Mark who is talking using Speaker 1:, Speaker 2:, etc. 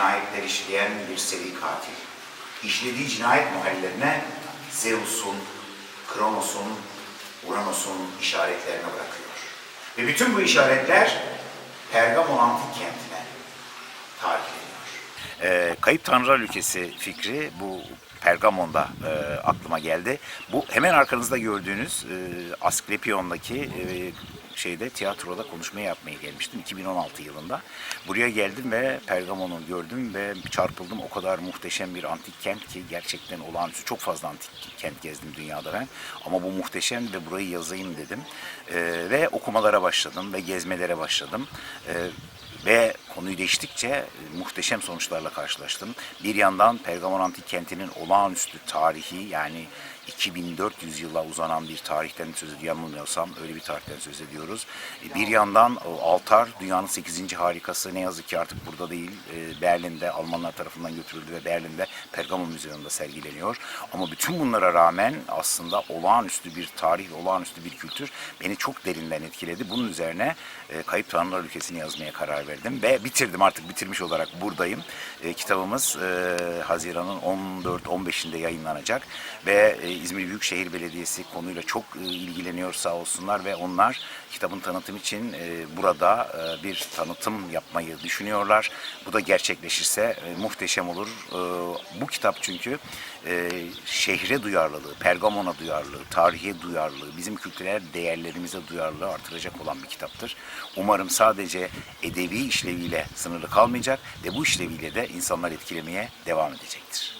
Speaker 1: cinayetler işleyen bir seri katil. İşlediği cinayet mahallelerine Zeus'un, Kronos'un, Uranos'un işaretlerini bırakıyor. Ve bütün bu işaretler Pergamon antik kentine tarihleniyor. Ee, Kayıp Tanrılar Ülkesi fikri bu Pergamon'da e, aklıma geldi. Bu hemen arkanızda gördüğünüz e, Asklepion'daki e, şeyde tiyatroda konuşmayı yapmaya gelmiştim 2016 yılında. Buraya geldim ve Pergamon'u gördüm ve çarpıldım. O kadar muhteşem bir antik kent ki gerçekten olağanüstü. Çok fazla antik kent gezdim dünyada ben. Ama bu muhteşem ve burayı yazayım dedim. E, ve okumalara başladım ve gezmelere başladım. E, ve konuyu değiştikçe e, muhteşem sonuçlarla karşılaştım. Bir yandan Pergamon Antik Kenti'nin olağanüstü tarihi yani 2400 yıla uzanan bir tarihten söz ediyorum. Yanılmıyorsam öyle bir tarihten söz ediyoruz. E, Bir yandan altar dünyanın 8. harikası ne yazık ki artık burada değil. E, Berlin'de Almanlar tarafından götürüldü ve Berlin'de Pergamon Müzesi'nde sergileniyor. Ama bütün bunlara rağmen aslında olağanüstü bir tarih, olağanüstü bir kültür beni çok derinden etkiledi. Bunun üzerine e, Kayıp Tanrılar Ülkesi'ni yazmaya karar verdim ve bitirdim artık bitirmiş olarak buradayım. E, kitabımız e, Haziran'ın 14-15'inde yayınlanacak ve e, İzmir Büyükşehir Belediyesi konuyla çok e, ilgileniyor sağ olsunlar ve onlar kitabın tanıtım için e, burada e, bir tanıtım yapmayı düşünüyorlar. Bu da gerçekleşirse e, muhteşem olur. E, bu kitap çünkü e, şehre duyarlılığı, Pergamon'a duyarlılığı, tarihe duyarlılığı, bizim kültürel değerlerimize duyarlılığı artıracak olan bir kitaptır. Umarım sadece edebi işleviyle sınırlı kalmayacak ve bu işleviyle de insanlar etkilemeye devam edecektir.